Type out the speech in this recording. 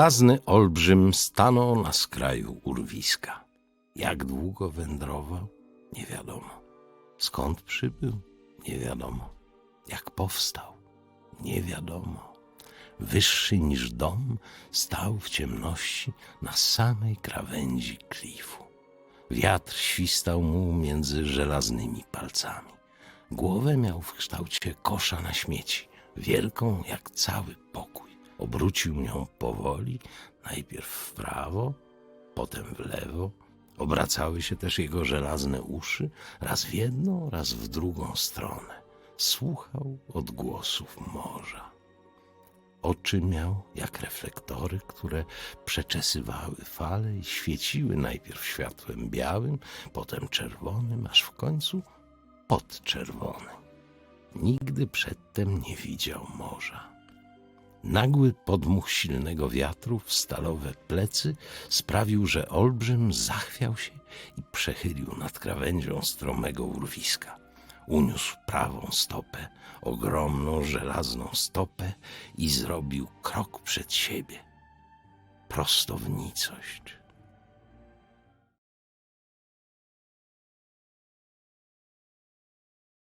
Żelazny olbrzym stanął na skraju urwiska. Jak długo wędrował? Nie wiadomo. Skąd przybył? Nie wiadomo. Jak powstał? Nie wiadomo. Wyższy niż dom stał w ciemności na samej krawędzi klifu. Wiatr świstał mu między żelaznymi palcami. Głowę miał w kształcie kosza na śmieci, wielką jak cały. Obrócił ją powoli, najpierw w prawo, potem w lewo. Obracały się też jego żelazne uszy, raz w jedną, raz w drugą stronę. Słuchał odgłosów morza. Oczy miał jak reflektory, które przeczesywały fale i świeciły najpierw światłem białym, potem czerwonym, aż w końcu podczerwonym. Nigdy przedtem nie widział morza. Nagły podmuch silnego wiatru w stalowe plecy sprawił, że olbrzym zachwiał się i przechylił nad krawędzią stromego urwiska. Uniósł prawą stopę, ogromną żelazną stopę i zrobił krok przed siebie. Prosto w nicość.